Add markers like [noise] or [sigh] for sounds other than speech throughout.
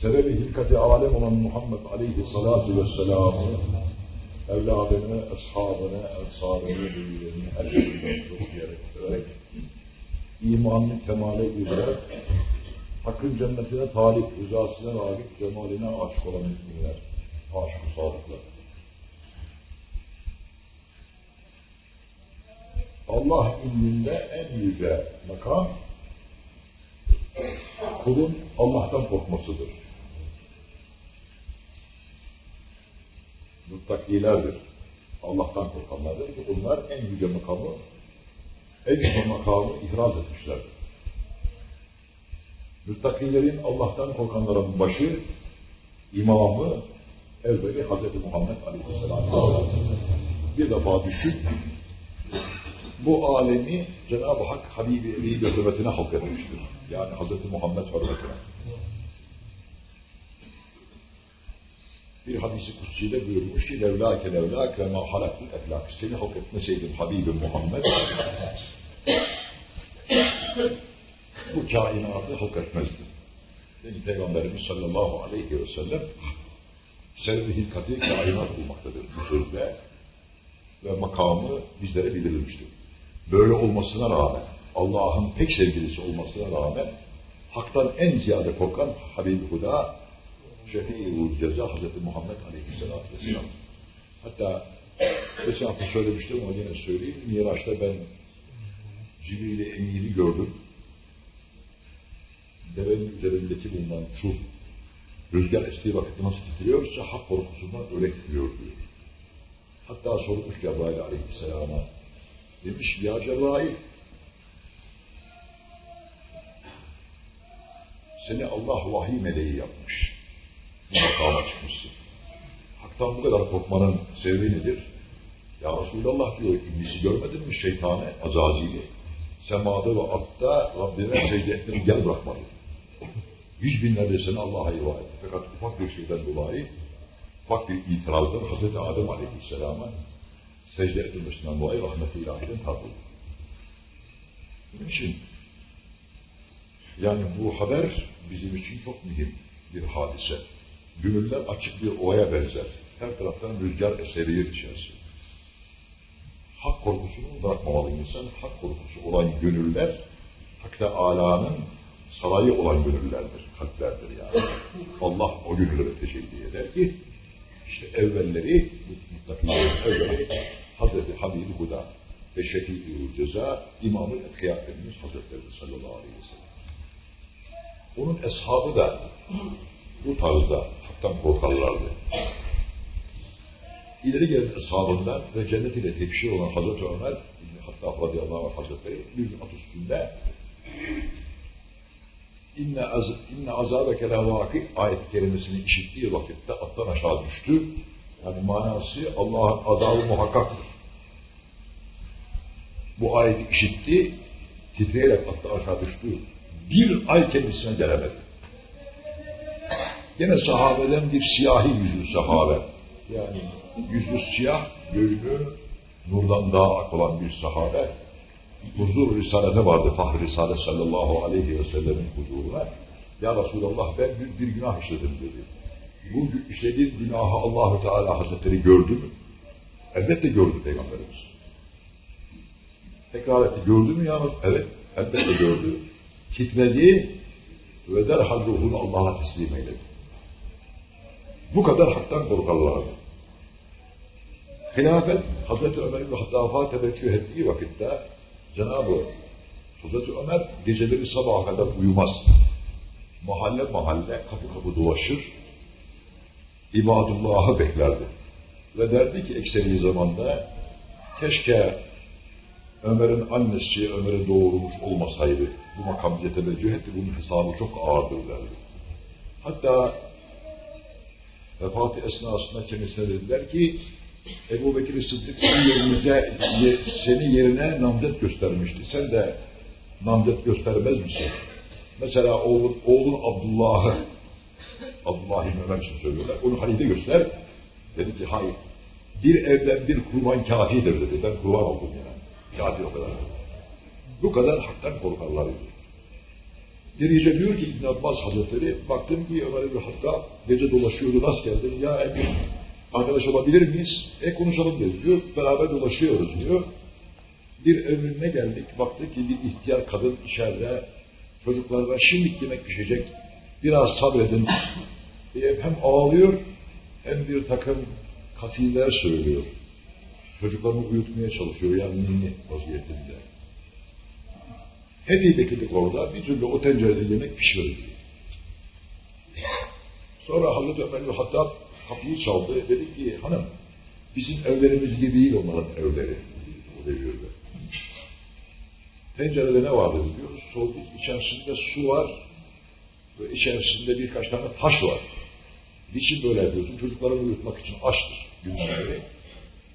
sebebi hilkati alem olan Muhammed aleyhissalatu vesselam'ı evladını, ashabını, ensarını, büyülerini her şeyden çok gerektirerek imanını kemale girerek Hakkın cennetine talip, rızasına rağbet, cemaline aşık olan müminler, aşık-ı. Allah indinde en yüce makam, kulun Allah'tan korkmasıdır. Muttakilerdir. Allah'tan korkanlardır ki bunlar en yüce makamı, en yüce makamı ihraz etmişlerdir. Müttakilerin Allah'tan korkanların başı, imamı, evveli Hz. Muhammed Aleyhisselatü Vesselam. Bir defa düşün, bu alemi Cenab-ı Hak Habibi Ebi hürmetine halk etmiştir. Yani Hz. Muhammed hürmetine. Bir hadisi kutsiyle buyurmuş ki levlâke levlâke ve mâ halakul eflâk. Seni halk etmeseydim Habibim Muhammed bu kainatı halk etmezdi. Yani Peygamberimiz sallallahu aleyhi ve sellem sebebi hilkati kainat bulmaktadır bu sözde ve makamı bizlere bildirilmiştir. Böyle olmasına rağmen, Allah'ın pek sevgilisi olmasına rağmen haktan en ziyade korkan Habib-i Huda Şefii-ul Ceza Hz. Muhammed Aleyhisselatü Vesselam. Hatta geçen hafta söylemiştim ama yine söyleyeyim. Miraç'ta ben Cibril-i Emin'i gördüm. Devenin üzerindeki bulunan şu rüzgar estiği vakitte nasıl titriyorsa hak korkusundan öyle titriyor diyor. Hatta sormuş Cebrail Aleyhisselam'a. Demiş ya Cebrail seni Allah vahiy meleği yapmış. Makama çıkmışsın. Hak'tan bu kadar korkmanın sebebi nedir? Ya Resulallah diyor, iblisi görmedin mi şeytanı, azazili? Semada ve artta Rabbine secde etmeni gel bırakmadı. Yüz binlerce sene Allah'a ibadet. Fakat ufak bir şeyden dolayı, ufak bir itirazdan Hz. Adem Aleyhisselam'a secde edilmesinden dolayı rahmet-i ilahiden tartıldı. Bunun için yani bu haber bizim için çok mühim bir hadise. Gönüller açık bir ovaya benzer. Her taraftan rüzgar eseriyor içerisi. Hak korkusunu bırakmamalı insan. Hak korkusu olan gönüller, Hak'ta Ala'nın sarayı olan gönüllerdir, kalplerdir yani. Allah o gönüllere teşekkür eder ki, işte evvelleri, muttakilerin evveli Hazreti Habib-i Huda ve Şefii-i Ceza, İmam-ı Etkiya Efendimiz Hazretleri sallallahu aleyhi ve sellem. Onun eshabı da bu tarzda haktan korkarlardı. İleri gelen eshabından ve cennet ile tepşir olan Hazreti Ömer İbni Hattab radıyallahu anh Hazretleri bir at üstünde inne, az, inne azabeke levâki ayet-i kerimesini işittiği vakitte attan aşağı düştü. Yani manası Allah'ın azabı muhakkaktır. Bu ayeti işitti, titreyerek attan aşağı düştü. Bir ay kendisine gelemedi. Yine sahabeden bir siyahi yüzlü sahabe. Yani yüzü siyah, göğünü nurdan daha ak olan bir sahabe. Huzur Risalede vardı, Fahri Risale sallallahu aleyhi ve sellemin huzuruna. Ya Resulallah ben bir, bir günah işledim dedi. Bu işlediğin günahı Allahu Teala Hazretleri gördü mü? Elbette gördü Peygamberimiz. Tekrar etti. Gördü mü yalnız? Evet. Elbette gördü. Titredi ve derhal ruhunu Allah'a teslim eyledi. Bu kadar haktan korkarlardı. Hilafet Hazreti Ömer'in Hattab'a teveccüh ettiği vakitte Cenab-ı Hazreti Ömer geceleri sabaha kadar uyumaz. Mahalle mahalle kapı kapı dolaşır. İbadullah'ı beklerdi. Ve derdi ki ekseri zamanda keşke Ömer'in annesi Ömer'i doğurmuş olmasaydı bu makam teveccüh etti. Bunun hesabı çok ağırdır derdi. Hatta vefatı esnasında kendisine dediler ki Ebu Bekir Sıddık senin yerimize, seni yerine namzet göstermişti. Sen de namzet göstermez misin? Mesela oğlun, oğlun Abdullah'ı Abdullah İbni Ömer için söylüyorlar. Onu halife göster. Dedi ki hayır. Bir evden bir kurban kafidir dedi. Ben kurban oldum yani. Kafi o kadar. Bu kadar haktan korkarlar idi. Bir gece diyor ki İbn Abbas Hazretleri, baktım ki Ömer İbni Hattab gece dolaşıyordu, rast geldim. Ya Emir, arkadaş olabilir miyiz? E konuşalım dedi diyor. Beraber dolaşıyoruz diyor. Bir evine geldik, baktık ki bir ihtiyar kadın içeride çocuklarına şimdi yemek pişecek. Biraz sabredin diye [laughs] hem ağlıyor hem bir takım katiler söylüyor. Çocuklarını uyutmaya çalışıyor yani ninni vaziyetinde. Hep bekledik orada. Bir türlü o tencerede yemek pişmedi. Sonra Hazreti Ömer bin Hattab kapıyı çaldı. Dedi ki hanım bizim evlerimiz gibi değil onların evleri. O devirde. Tencerede ne var dedi diyor. Sorduk içerisinde su var ve içerisinde birkaç tane taş var. Niçin böyle yapıyorsun? Çocuklarını uyutmak için açtır günleri.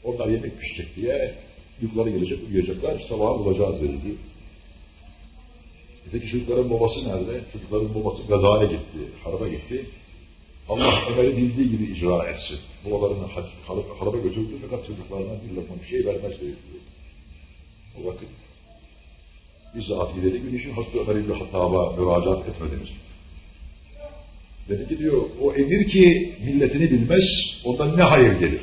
Onlar yemek pişecek diye yukarı gelecek, uyuyacaklar. Sabaha bulacağız dedi peki çocukların babası nerede? Çocukların babası gazaya gitti, haraba gitti. Allah Ömer'i bildiği gibi icra etsin. Babalarını haraba götürdü fakat çocuklarına bir lokma bir şey vermez diyor. O vakit bizzat dedi gün için Hazreti Ömer İbni Hattab'a müracaat etmediniz. Dedi ki diyor, o emir ki milletini bilmez, ondan ne hayır gelir?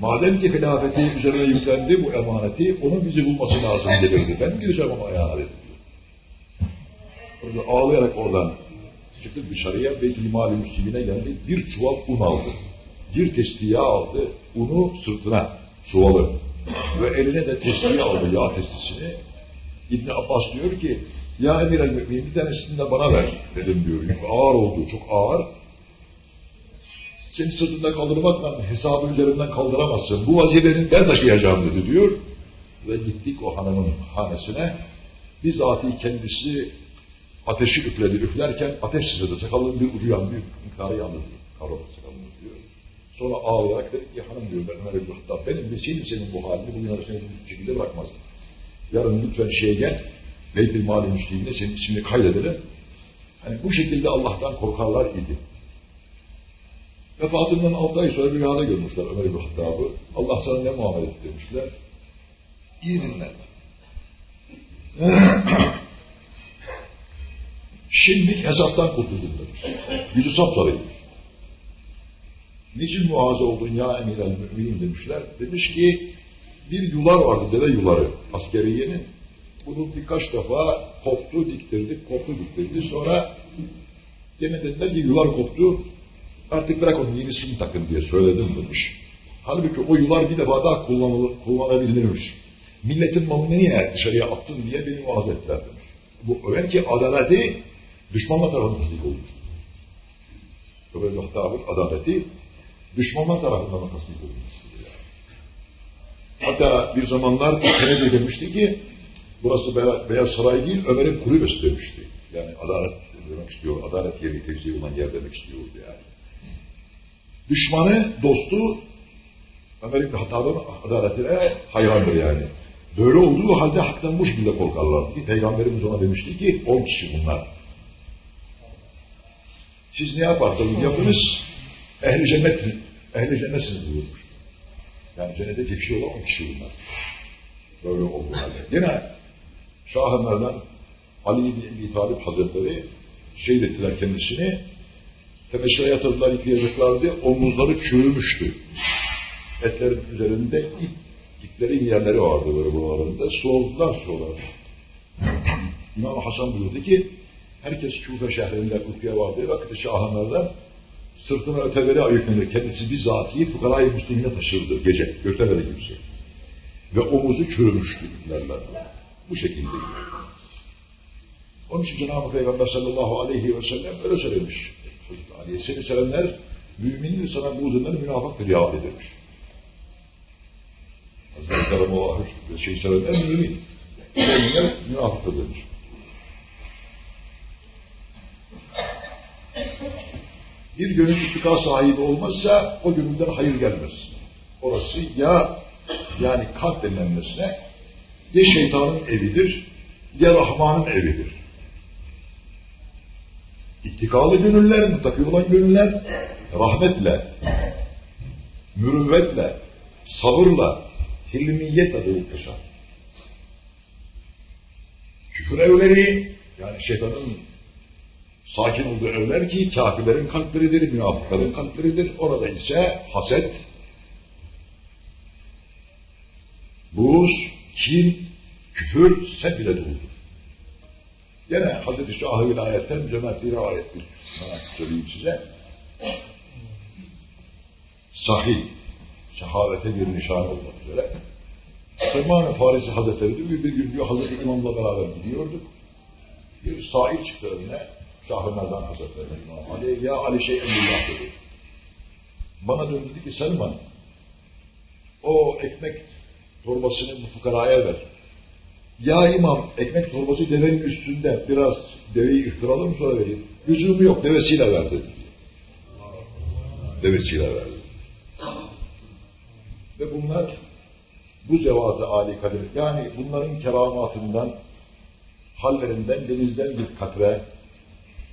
Madem ki hilafeti üzerine yüklendi bu emaneti, onun bizi bulması lazım gelirdi. Ben gireceğim ama ayağına dedi. Orada ağlayarak oradan çıktık dışarıya Beytül Mali Müslimine geldi. Bir çuval un aldı. Bir testiye aldı. Unu sırtına çuvalı. Ve eline de testiye aldı yağ testisini. İbni Abbas diyor ki ya emir el bir tanesini de bana ver dedim diyor. Çünkü ağır oldu, çok ağır. Seni sırtında kaldırmakla hesabı üzerinden kaldıramazsın. Bu vazifenin ben taşıyacağım dedi diyor. Ve gittik o hanımın hanesine. Bizatihi kendisi ateşi üfledi. Üflerken ateş sıcadı. Sakalının bir ucu yandı. Miktarı yandı diyor. Kavrama sakalının ucu. Sonra ağlayarak dedi ki hanım diyor ben Ömer Hatta benim bilseydim senin bu halini bugün arasında bir şekilde bırakmazdım. Yarın lütfen şeye gel. Beytül Mali Müslim'ine senin ismini kaydedelim. Hani bu şekilde Allah'tan korkarlar idi. Vefatından altı ay sonra rüyada görmüşler Ömer İbni Hattab'ı. Allah sana ne muamele etti demişler. İyi dinle. [clears throat] Şimdi hesaptan kurtuldum demiş. Yüzü sapsarıymış. Niçin muazı oldun ya emir el müminin demişler. Demiş ki bir yular vardı deve yuları askeriyenin. Bunu birkaç defa koptu, diktirdik, koptu, diktirdi. Sonra gene dediler ki yular koptu. Artık bırak onun yenisini takın diye söyledim demiş. Halbuki o yular bir defa daha kullanılır, kullanabilirmiş. Milletin malını niye dışarıya attın diye beni muaz ettiler demiş. Bu öyle ki adaleti düşmanla tasdik olmuştur. Ömer Muhtar'ın adaleti düşmanlar tarafından tasdik olmuştur. Hatta bir zamanlar Kennedy demişti ki burası Beyaz Saray değil Ömer'in kulübesi demişti. Yani adalet demek istiyor, adalet yeri tevzi olan yer demek istiyordu yani. Düşmanı, dostu Ömer İbni Hattab'ın adaletine hayrandır yani. Böyle olduğu halde haktan bu şekilde korkarlardı ki Peygamberimiz ona demişti ki on kişi bunlar. Siz ne yaparsanız yapınız ehli cennet ehli cennetsiniz buyurmuş. Yani cennete kişi olan on kişi bunlar. Böyle olduğu halde. Yine şahınlardan Ali bin Ebi Talip Hazretleri şehit ettiler kendisini. Temeşire yatırdılar yıkayacaklardı. Omuzları çürümüştü. Etlerin üzerinde ip, iplerin yerleri vardı böyle buralarında. Soğudular soğudular. İmam Hasan buyurdu ki herkes Küfe şehrinde Kutku'ya vardığı vakitte şahınlardan sırtına öteberi ayıklanır. Kendisi bizatihi fukarayı müslimine taşırdı gece. Göstermedi kimse. Ve omuzu çürümüştü iplerle. Bu şekilde. Onun için Cenab-ı Peygamber sallallahu aleyhi ve sellem öyle söylemiş. Seni sevenler müminin sana buğz eden münafıktır ya Ali demiş. Hazreti Karamoğlu şey sevenler mümin. Müminler münafıktır demiş. Bir gönül ittika sahibi olmazsa o gönülden hayır gelmez. Orası ya yani kalp denilen nesne ya şeytanın evidir ya Rahman'ın evidir. İttikalı gönüller, muttaki olan gönüller rahmetle, mürüvvetle, sabırla, hilmiyetle dolup yaşar. Küfür evleri, yani şeytanın sakin olduğu evler ki kafirlerin kalpleridir, münafıkların kalpleridir. Orada ise haset, buğz, kin, küfür, sen bile doludur. Gene Hazreti Şah-ı Vilayet'ten cömertliği rivayet bir sana söyleyeyim size. Sahih, şehavete bir nişan olmak üzere. Selman-ı Farisi Hazretleri diyor, bir gün diyor Hazreti İmam'la beraber gidiyorduk. Bir sahil çıktı önüne, Şah-ı Merdan Hazretleri İmam Ali, ya Ali şey emrillah dedi. Bana döndü dedi ki Selman, o ekmek torbasını bu fukaraya ver. Ya imam ekmek torbası devenin üstünde biraz deveyi ıhtıralım sonra vereyim. Lüzumu yok devesiyle ver dedi. Devesiyle verdi. Ve bunlar bu zevat-ı âli kadir yani bunların keramatından hallerinden denizden bir katre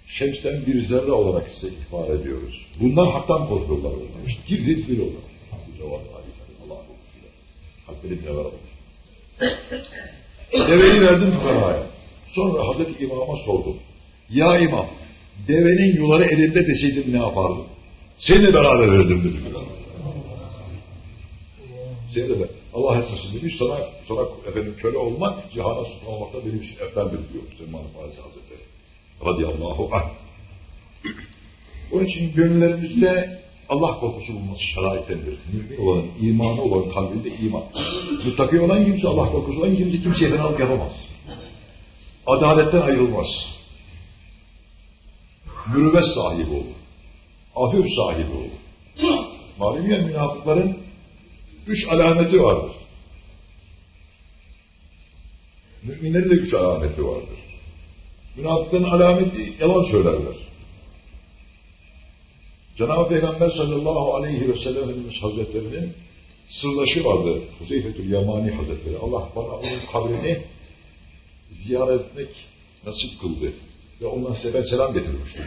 şemsten bir zerre olarak size ihbar ediyoruz. Bunlar haktan korkuyorlar. İşte gir bir olur. Bu zevat-ı âli kadir Allah'ın korkusuyla. Kalpleri bile var olur. Deveyi verdim fukaraya. Sonra Hazreti İmam'a sordum. Ya İmam, devenin yuları elinde deseydim ne yapardım? Seninle beraber verirdim dedi. Seni de ben, Allah etmesin demiş, sana, sana efendim köle olmak, cihana sultan olmakta benim için efendim diyor Süleyman Farisi Hazretleri. Radıyallahu anh. Onun için gönüllerimizde Allah korkusu bulması şeraitendir. Mümin olanın, imanı olan kalbinde iman. Muttaki olan kimse, Allah korkusu olan kimse kimseye fenalık yapamaz. Adaletten ayrılmaz. Mürüvvet sahibi olur. Afif sahibi olur. Malum ya münafıkların üç alameti vardır. Müminlerin de üç alameti vardır. Münafıkların alameti yalan söylerler. Cenab-ı Peygamber sallallahu aleyhi ve sellem Efendimiz Hazretlerinin sırdaşı vardı. Huzeyfetül Yamani Hazretleri. Allah bana onun kabrini ziyaret etmek nasip kıldı. Ve ondan size ben selam getirmiştim.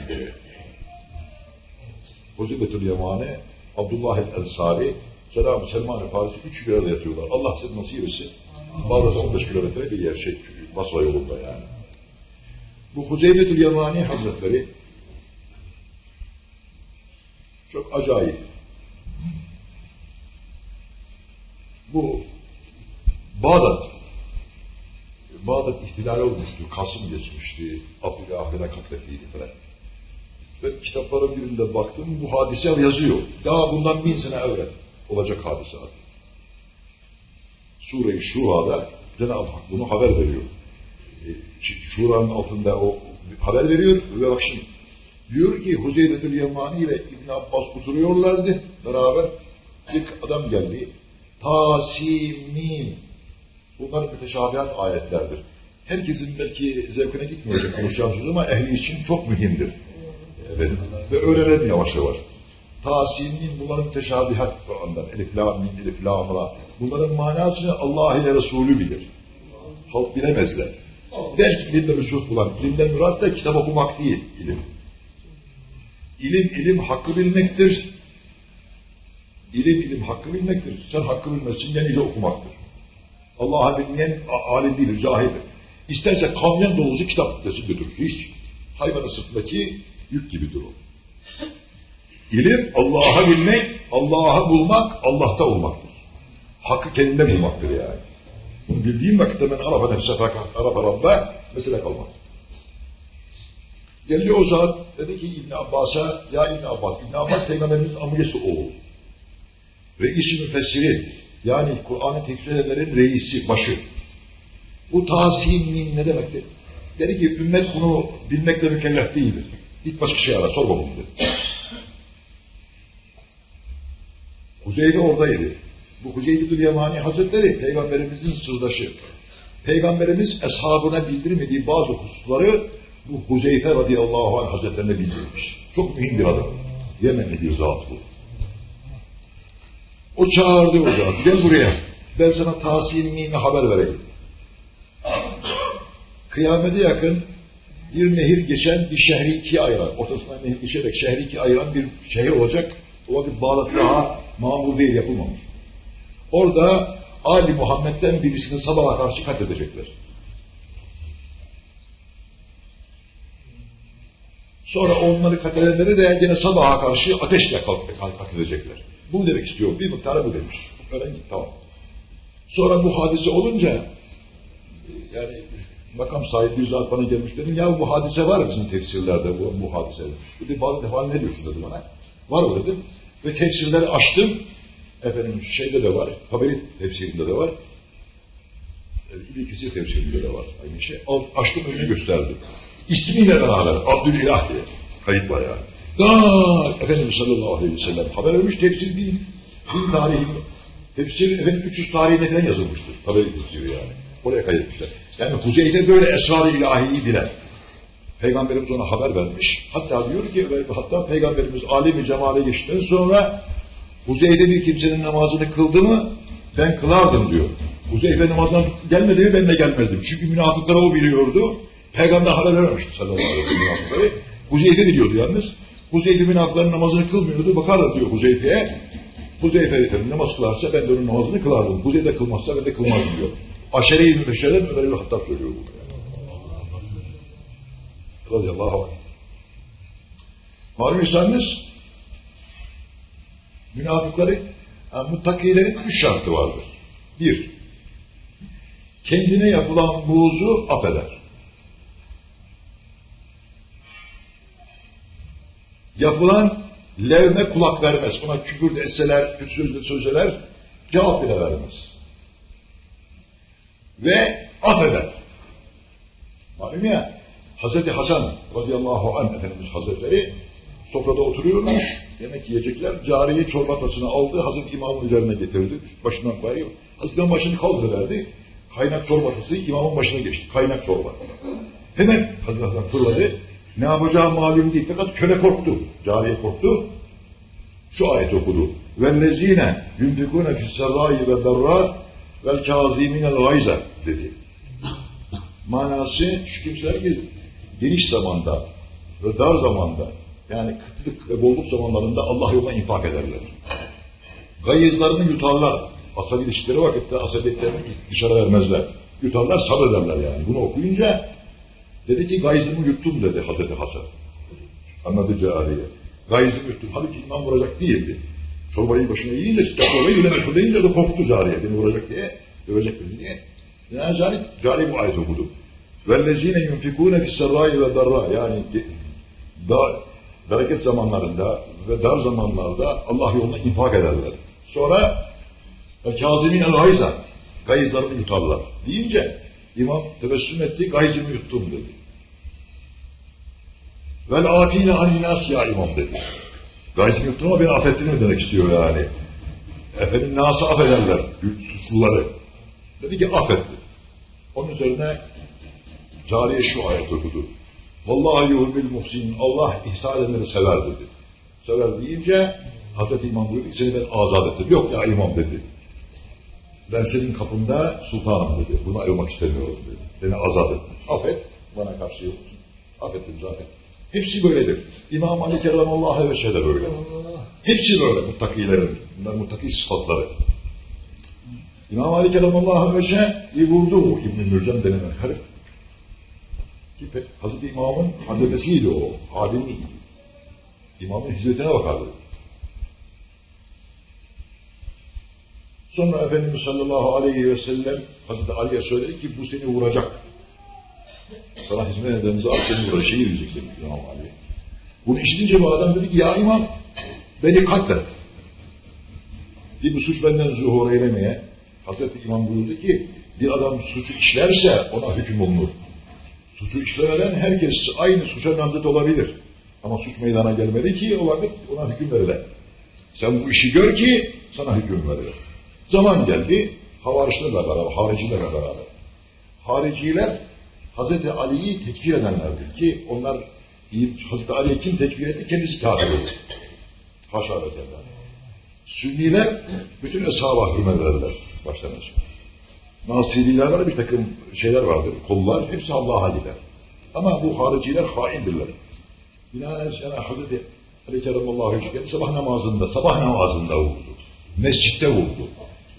Huzeyfetül Yamani, Abdullah el-Ensari, Cenab-ı Selman-ı Farisi üç bir arada yatıyorlar. Allah size nasip etsin. Bağdat'a 15 kilometre bir yer şey, Basra yolunda yani. Bu Huzeyfetül Yamani Hazretleri çok acayip. Bu Bağdat Bağdat ihtilali olmuştu. Kasım geçmişti. Abdülahir'e katlettiydi falan. Ve kitapların birinde baktım bu hadise yazıyor. Daha bundan bin sene evvel olacak hadise. Sure-i Şura'da Cenab-ı Hak bunu haber veriyor. E, Şura'nın altında o haber veriyor ve bak şimdi Diyor ki Huzeyfetül Yemani ile İbn Abbas oturuyorlardı beraber. Bir adam geldi. Tasimim. Bunlar müteşabihat ayetlerdir. Herkesin belki zevkine gitmeyecek konuşacağım söz ama ehli için çok mühimdir. Evet. Ve öğrenelim yavaş yavaş. Tasimim bunların müteşabihat Kur'an'dan. Elif la min, elif la ra. Bunların manasını Allah ile Resulü bilir. Halk bilemezler. Belki ilimde müsuf bulan, ilimden murat da kitap okumak değil ilim. İlim ilim hakkı bilmektir. İlim ilim hakkı bilmektir. Sen hakkı bilmezsin yani ile okumaktır. Allah'a bilmeyen alim değil, cahildir. İsterse kamyon dolusu kitap desin götürür. Hiç. Hayvanın sırtındaki yük gibidir o. İlim Allah'a bilmek, Allah'ı bulmak, Allah'ta olmaktır. Hakkı kendinde bulmaktır yani. Bunu bildiğim vakitte ben fakat Arafa Rab'da mesele kalmaz. Geldi o zat dedi ki İbn Abbas'a ya İbn Abbas, İbn Abbas peygamberimizin amcası oğlu. Reis-i müfessiri yani Kur'an'ı tefsir reisi, başı. Bu tasimin ne demektir? Dedi ki ümmet bunu bilmekle mükellef değildir. Git başka şey ara, sor bakalım dedi. Huzeyfe oradaydı. Bu Huzeyfe-ül Yemani Hazretleri Peygamberimizin sırdaşı. Peygamberimiz eshabına bildirmediği bazı hususları bu Huzeyfe radıyallahu anh hazretlerine bildirmiş. Çok mühim bir adam. Yemenli bir zat bu. O çağırdı o zat. Gel buraya. Ben sana tasimini haber vereyim. Kıyamete yakın bir nehir geçen bir şehri ikiye ayıran, ortasından nehir geçerek şehri ikiye ayıran bir şehir olacak. O vakit Bağdat daha mamur değil yapılmamış. Orada Ali Muhammed'den birisini sabaha karşı katledecekler. Sonra onları katilenleri de yine sabaha karşı ateşle katilecekler. Bu demek istiyor. Bir miktarı bu demiş. Öğren git tamam. Sonra bu hadise olunca yani makam sahibi bir zat bana gelmiş dedim ya bu hadise var bizim tefsirlerde bu, bu hadise. Dedi bazı defa ne diyorsun dedi bana. Var mı dedim. Ve tefsirleri açtım. Efendim şeyde de var. Taberi tefsirinde de var. E, İkisi tefsirinde de var aynı şey. Açtım önüne gösterdim. İsmiyle beraber Abdülilah diye kayıt var yani. Daha Efendimiz sallallahu aleyhi ve sellem haber vermiş tefsir değil. Din tarihi. Tefsir efendim 300 tarihine falan yazılmıştır. Taberi tefsiri yani. Oraya kaydetmişler. Yani Huzeyfe böyle esrar-ı ilahiyi bilen. Peygamberimiz ona haber vermiş. Hatta diyor ki, hatta Peygamberimiz alemi cemale geçtikten sonra Huzeyfe bir kimsenin namazını kıldı mı ben kılardım diyor. Huzeyfe namazına gelmedi mi ben de gelmezdim. Çünkü münafıklara o biliyordu. Peygamber haber vermemişti sallallahu aleyhi ve sellem. Huzeyfe biliyordu yalnız. Huzeyfe münafıkların namazını kılmıyordu. Bakardı diyor Huzeyfe'ye. Huzeyfe efendim namaz kılarsa ben de onun namazını kılardım. Huzeyfe kılmazsa ben de kılmazdım diyor. Aşere-i Mübeşşer'den Ömer bir Hattab söylüyor bunu. Radıyallahu anh. Malum insanınız münafıkları, yani muttakilerin üç şartı vardır. Bir, kendine yapılan buğzu affeder. Yapılan levme kulak vermez. Buna küfür de etseler, kötü sözle sözler cevap bile vermez. Ve affeder. Malum ya, Hazreti Hasan radıyallahu anh Efendimiz Hazretleri sofrada oturuyormuş, yemek yiyecekler, cariye çorba tasını aldı, Hazreti İmam'ın üzerine getirdi, başından koyuyor. Hazreti başını kaldırıverdi, kaynak çorba tası İmam'ın başına geçti, kaynak çorba. Hemen Hazreti Hasan fırladı, ne yapacağı malum değil, fakat köle korktu, cariye korktu, şu ayet okudu. وَالَّذ۪ينَ يُنْفِقُونَ فِي السَّرَّاءِ وَالدَّرَّاءِ وَالْكَاظِمِينَ الْغَيْزَ dedi. Manası şu kimseler ki geniş zamanda ve dar zamanda yani kıtlık ve bolluk zamanlarında Allah yoluna infak ederler. Gayızlarını yutarlar. Asabi ilişkileri vakitte asabiyetlerini dışarı vermezler. Yutarlar sabrederler yani. Bunu okuyunca dedi ki gayzımı yuttum dedi Hazreti Hasan. Anladı cariye. Gayzımı yuttum. Halbuki imam vuracak değildi. Çorbayı başına yiyince, çorbayı yine fırlayınca da korktu cariye. Beni vuracak diye, dövecek beni diye. Yani cari, cari bu ayet okudu. وَالَّذ۪ينَ يُنْفِقُونَ فِي السَّرَّاءِ وَالدَّرَّاءِ Yani da, bereket zamanlarında ve dar zamanlarda Allah yoluna infak ederler. Sonra Kazim'in el-Gayza gayızlarını yutarlar deyince imam tebessüm etti, gayzımı yuttum dedi. Vel atine aninas ya imam dedi. Yuttum ama beni affettin mi demek istiyor yani. Efendim nasıl affederler suçluları. Dedi ki affetti. Onun üzerine cariye şu ayet okudu. Vallahi yuhbil muhsin. Allah ihsan edenleri sever dedi. Sever deyince Hazreti İmam buyurdu seni ben azat ettim. Yok ya imam dedi. Ben senin kapında sultanım dedi. Bunu ayırmak istemiyorum dedi. Beni azat et. Affet. Bana karşı yok. Affettim zaten. Hepsi böyledir. İmam Ali Kerramallahu ve şeyde böyle. Hepsi böyle muttakilerin. Bunlar muttaki sıfatları. İmam Ali Kerramallahu şey vurdu İbn-i Mürcem denilen herif. Ki Hazreti İmam'ın hadefesiydi o, halimiydi. İmamın hizmetine bakardı. Sonra Efendimiz sallallahu aleyhi ve sellem Hazreti Ali'ye söyledi ki bu seni vuracak. Sana hizmet eden zat seni vuracak. Şeyi diyecek demiş İmam Ali. Bunu işitince bu adam dedi ki ya imam beni katlet. Bir bu suç benden zuhur eylemeye Hazreti İmam buyurdu ki bir adam suçu işlerse ona hüküm olunur. Suçu işlemeden herkes aynı suça namzet olabilir. Ama suç meydana gelmeli ki o vakit ona hüküm verilir. Sen bu işi gör ki sana hüküm verilir. Zaman geldi, havarişlerle beraber, haricilerle beraber. Hariciler Hazreti Ali'yi tekfir edenlerdir ki onlar Hazreti Ali'yi kim tekfir etti? Kendisi kafir oldu. Haşa ve kella. Sünniler bütün eshaba hürmet ederler baştan aşağı. Nasililer var, bir takım şeyler vardır, kollar, hepsi Allah'a gider. Ama bu hariciler haindirler. Binaenaleyh yani Hazreti Ali Kerramallahu Hüsnü sabah namazında, sabah namazında vurdu. Mescitte vurdu.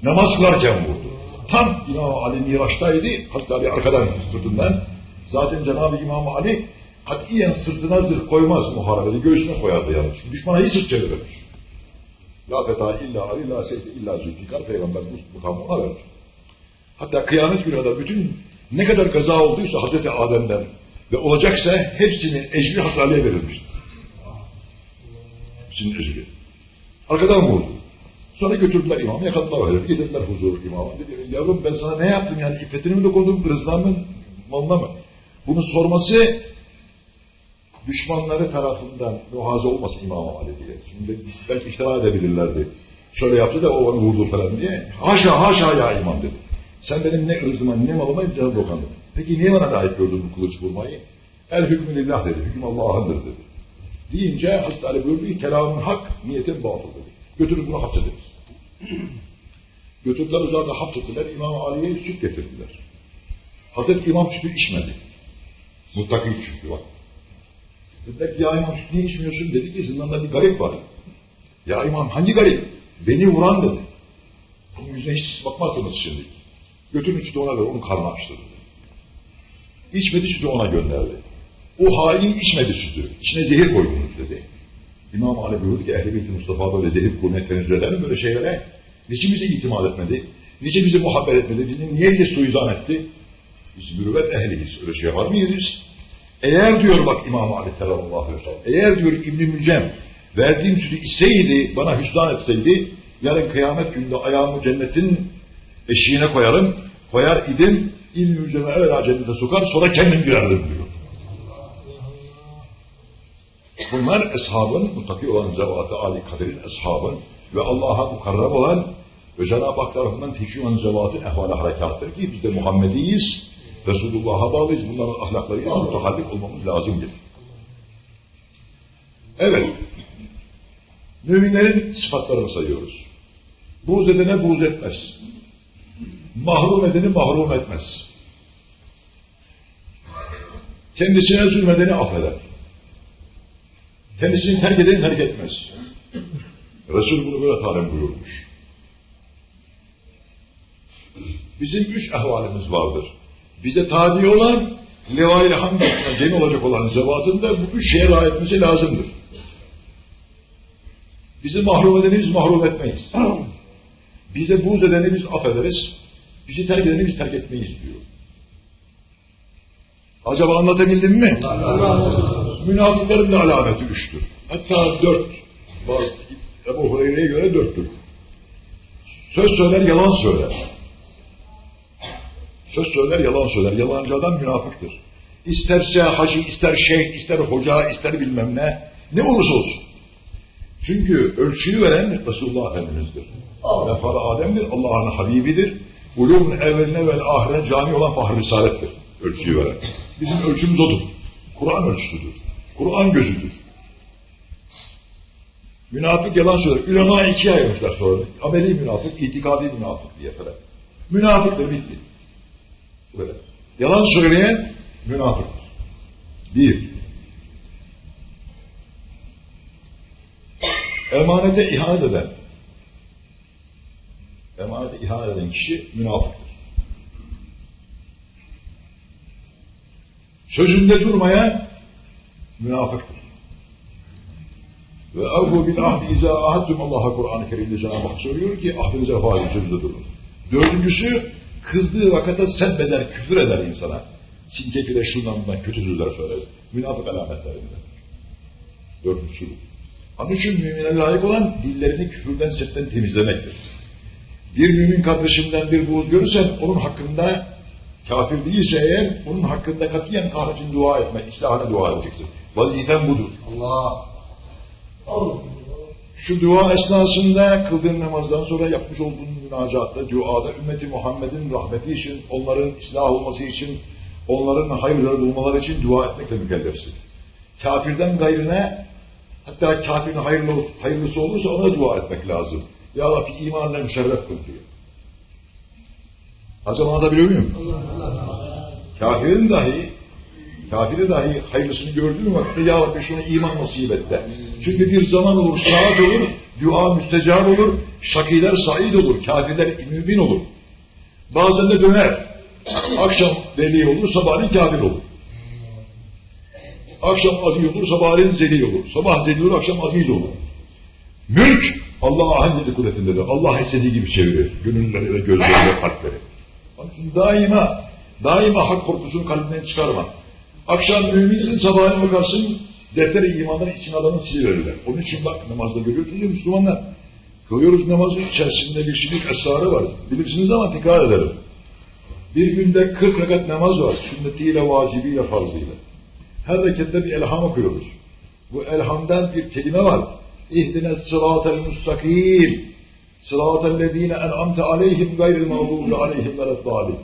Namaz kılarken vurdu. Tam İmam Ali Miraç'taydı, Hazreti Ali arkadan sırtından. Zaten Cenab-ı İmam Ali katiyen sırtına zırh koymaz muharebede, göğsüne koyardı yalnız. Çünkü düşmana hiç sırt çevirmemiş. La feta illa Ali, la seyfe illa zülfikar, peygamber bu mukamı ona vermiş. Hatta kıyamet günü kadar bütün ne kadar gaza olduysa Hazreti Adem'den ve olacaksa hepsinin ecri Hazreti Ali'ye verilmiştir. Hepsinin ecri. Arkadan vurdu. Sonra götürdüler imamı, yakaladılar öyle. Getirdiler huzur imama. Dedi, yavrum ben sana ne yaptım yani? İffetini mi dokundum, rızkına mı, malına mı? Bunu sorması düşmanları tarafından muhaze olmasın İmam Ali diye. Şimdi belki iftira edebilirlerdi. Şöyle yaptı da o onu vurdu falan diye. Haşa haşa ya imam dedi. Sen benim ne ırzıma ne malıma canım dokandın. Peki niye bana layık gördün bu kılıç vurmayı? El hükmü lillah dedi. Hüküm Allah'ındır dedi. Deyince Hazreti Ali buyurdu ki kelamın hak, niyetin batıl dedi. Götürün bunu hapsediniz. [clears throat] Götürdüler zaten hapsettiler. İmam Ali'ye süt getirdiler. Hazreti İmam sütü içmedi. Muttaki çünkü bak. Dediler ki ya imam süt niye içmiyorsun? Dedi ki zindanda bir garip var. Ya imam hangi garip? Beni vuran dedi. Bunun yüzüne hiç bakmazsınız şimdi. Götürün sütü ona ver, onun karnı açtı dedi. İçmedi sütü ona gönderdi. O hain içmedi sütü. İçine zehir dedi. İmam Ali buyurdu ki Ehl-i Mustafa böyle zehir koymaya tenezzül eder mi böyle şeylere? Niçin bize itimat etmedi? Niçin bize muhabbet etmedi? Bizi niye bize suizan etti? Biz mürüvvet ehliyiz. Öyle şey var mıyız? Eğer diyor bak İmam Ali sallallahu aleyhi ve sellem, eğer diyor İbn-i Mücem verdiğim sütü içseydi, bana hüsran etseydi, yarın kıyamet gününde ayağımı cennetin eşiğine koyarım, koyar idim, İbn-i Mücem'e evvela cennete sokar, sonra kendim girerdim diyor. Bunlar eshabın, muttaki olan zevat-ı Ali kaderin eshabın ve Allah'a mukarrab olan ve Cenab-ı Hak tarafından teşvik olan zevatın ehval harekattır ki biz de Muhammediyiz, Resulullah'a bağlıyız. Bunların ahlaklarıyla mutahallik olmamız lazımdır. Evet. Müminlerin sıfatlarını sayıyoruz. Buğz edene buğz etmez. Mahrum edeni mahrum etmez. Kendisine zulmedeni affeder. Kendisini terk edeni terk etmez. Resul bunu böyle talim buyurmuş. Bizim üç ehvalimiz vardır. Bize tabi olan Levai-i Hamd'ına cem olacak olan zevatında bu üç şeye riayet etmesi lazımdır. Bizi mahrum edeni biz mahrum etmeyiz. Bize buğz edeni affederiz. Bizi terk edeni biz terk etmeyiz diyor. Acaba anlatabildim mi? Münafıkların da alameti üçtür. Hatta dört. Bazı Ebu Hureyre'ye göre dörttür. Söz söyler, yalan söyler. Söz söyler, yalan söyler. Yalancı adam münafıktır. İsterse hacı, ister şeyh, ister hoca, ister bilmem ne. Ne olursa olsun. Çünkü ölçüyü veren Resulullah Efendimiz'dir. Vefara Adem'dir, Allah'ın Habibidir. Ulumun evveline ve ahirine cami olan Bahri Risalet'tir. Ölçüyü veren. Bizim ölçümüz odur. Kur'an ölçüsüdür. Kur'an gözüdür. Münafık yalan söyler. Ülema ikiye ayırmışlar sonra. Ameli münafık, itikadi münafık diye falan. Münafıktır bitti. Böyle. Yalan söyleyen münafıktır. Bir. Emanete ihanet eden, emanete ihanet eden kişi münafıktır. Sözünde durmayan münafıktır. Ve evhu bil ahdi izâ Allah'a Kur'an-ı Kerim'de Cenab-ı Hak söylüyor ki ahdinize faizin sözünde durun. Dördüncüsü kızdığı vakada sebbeder, küfür eder insana. Sinkefile şundan bundan kötü sözler söyler. Münafık alametlerinden. Dördüncüsü. Onun için mümine layık olan dillerini küfürden, setten temizlemektir. Bir mümin kardeşinden bir buğz görürsen onun hakkında kafir değilse eğer onun hakkında katiyen kahricin dua etme, islahına dua edeceksin. Vazifen budur. Allah. Şu dua esnasında kıldığın namazdan sonra yapmış olduğun münacatta, duada ümmeti Muhammed'in rahmeti için, onların ıslah olması için, onların hayırları bulmaları için dua etmekle mükellefsin. Kafirden gayrine, hatta kafirin hayırlı, hayırlısı olursa ona dua etmek lazım. Ya Rabbi imanla müşerref kıl diyor. Acaba anlatabiliyor muyum? Kafirin dahi, kafiri dahi hayırlısını gördüğün vakitte Ya Rabbi şuna iman nasip et de. Çünkü bir zaman olur, saat olur, dua müstecab olur, şakiler said olur, kafirler mümin olur. Bazen de döner. Akşam veli olur, sabahleyin kafir olur. Akşam aziz olur, sabahleyin zelil olur. Sabah zelil olur, akşam aziz olur. Mülk Allah'ın yedi kudretindedir. Allah istediği gibi çevirir. Gönülleri ve gözleri ve kalpleri. Daima, daima hak korkusunu kalbinden çıkarma. Akşam müminsin, sabahleyin bakarsın, defteri imandan için adamı siliverirler. Onun için bak namazda görüyorsunuz ya Müslümanlar. Kılıyoruz namazın içerisinde bir şirik esrarı var. Bilirsiniz ama tekrar ederim. Bir günde 40 rekat namaz var. Sünnetiyle, vacibiyle, farzıyla. Her rekatte bir elham okuyoruz. Bu elhamdan bir kelime var. İhdine sıratel müstakim. Sıratel lezine en'amte aleyhim gayril mağdubi aleyhim veleddâlim.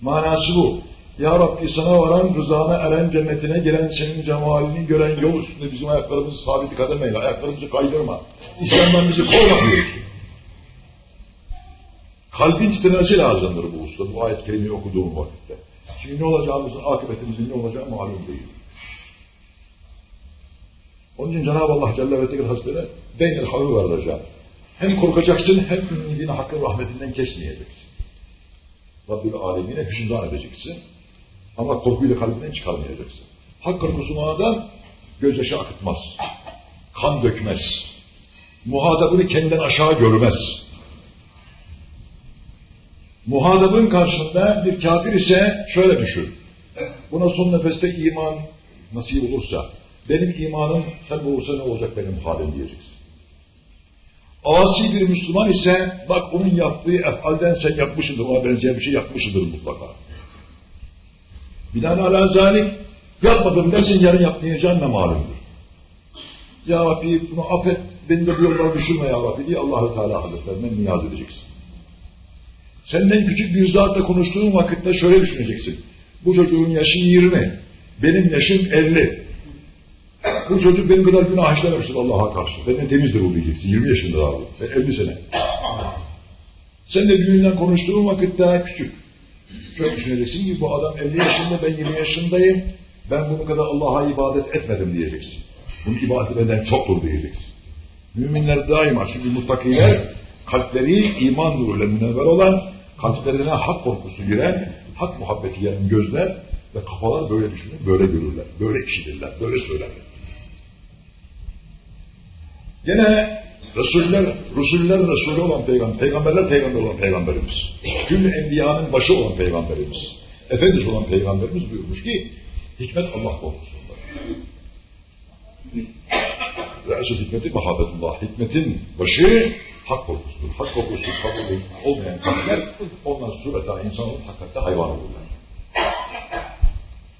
Manası bu. Ya Rabbi sana varan rızana eren cennetine giren senin cemalini gören yol üstünde bizim ayaklarımızı sabit kadem eyle. Ayaklarımızı kaydırma. İslam'dan bizi koruma diyorsun. Kalbin titremesi lazımdır bu usta, bu ayet kelimeyi okuduğum vakitte. Çünkü ne olacağımızın, akıbetimizin ne olacağı malum değil. Onun için Cenab-ı Allah Celle ve Tekir Hazretleri beynel havı varılacak. Hem korkacaksın hem ümidini hakkın rahmetinden kesmeyeceksin. Rabbül alemine hüsnüzan edeceksin. Ama korkuyu da kalbinden çıkarmayacaksın. Hak korkusunu adam gözyaşı akıtmaz. Kan dökmez. Muhatabını kendinden aşağı görmez. Muhatabın karşısında bir kafir ise şöyle düşün. Buna son nefeste iman nasip olursa, benim imanım sen olursa ne olacak benim halim diyeceksin. Asi bir Müslüman ise bak onun yaptığı efalden sen yapmışsındır, ona benzeyen bir şey yapmışsındır mutlaka. Binaenaleyh zalik yapmadım dersin yarın yapmayacağın ne malumdur. Ya Rabbi bunu affet, beni de bu yollara düşürme ya Rabbi diye Allah-u Teala Hazretlerinden niyaz edeceksin. Senden küçük bir zatla konuştuğun vakitte şöyle düşüneceksin. Bu çocuğun yaşı 20, benim yaşım 50. Bu çocuk benim kadar günah işlememiştir Allah'a karşı. Benden temizdir bu diyeceksin. 20 yaşında abi. Ben 50 sene. Sen de büyüğünden konuştuğun vakit daha küçük. Şöyle düşüneceksin ki bu adam 50 yaşında ben 20 yaşındayım. Ben bunu kadar Allah'a ibadet etmedim diyeceksin. Bunun ibadeti benden çoktur diyeceksin. Müminler daima çünkü muttakiler kalpleri iman nuruyla münevver olan, kalplerine hak korkusu giren, hak muhabbeti gelen gözler ve kafalar böyle düşünür, böyle görürler, böyle işitirler, böyle söylerler. Gene Resuller, Resuller Resulü olan peygamber, peygamberler peygamber olan peygamberimiz. Cümle enbiyanın başı olan peygamberimiz. Efendimiz olan peygamberimiz buyurmuş ki, hikmet Allah korkusunda. Resul hikmeti muhabbetullah. Hikmetin başı hak korkusudur. Hak korkusu kabul olmayan kalpler onlar sureta insan olup hakikatte hayvan olurlar.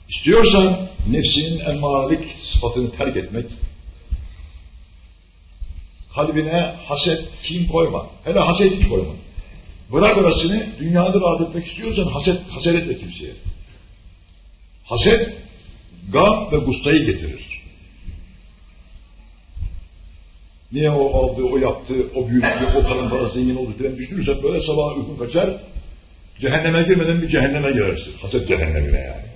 İstiyorsan nefsinin emmarelik sıfatını terk etmek, kalbine haset, kin koyma. Hele haset hiç koyma. Bırak orasını, dünyada rahat etmek istiyorsan haset, haset etme kimseye. Haset, gam ve gustayı getirir. Niye o aldı, o yaptı, o büyüttü, o paranın para zengin oldu falan düşünürsen böyle sabah uykun kaçar, cehenneme girmeden bir cehenneme girersin. Haset cehennemine yani.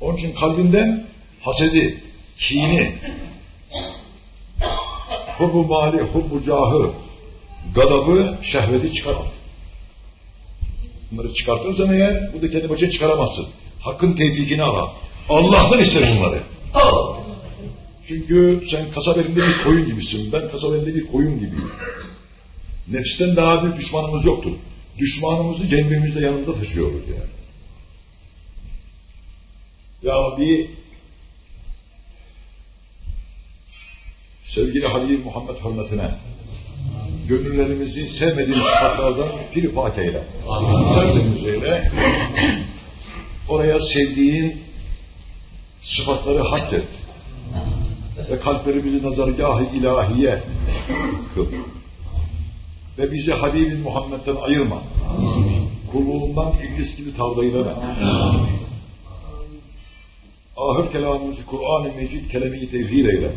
Onun için kalbinden hasedi, kini, hubbu mali, hubbu cahı, gadabı, şehveti çıkaramaz. Bunları çıkartırsan eğer, bu da kendi başına çıkaramazsın. Hakkın tevfikini ara. Allah'tan iste bunları. Çünkü sen kasabelinde bir koyun gibisin. Ben kasabelinde bir koyun gibiyim. Nefsten daha bir düşmanımız yoktur. Düşmanımızı cembimizde yanında taşıyoruz yani. Ya bir sevgili Halil Muhammed hürmetine gönüllerimizi sevmediğimiz sıfatlardan bir pak eyle. Tertemiz eyle. Oraya sevdiğin sıfatları hak et ve kalplerimizi nazargâh-ı ilahiye kıl. Ve bizi Habibin Muhammed'den ayırma. Kulluğundan iblis gibi tavda eyleme. Ahir kelamımızı Kur'an-ı Mecid kelime-i tevhid eyle.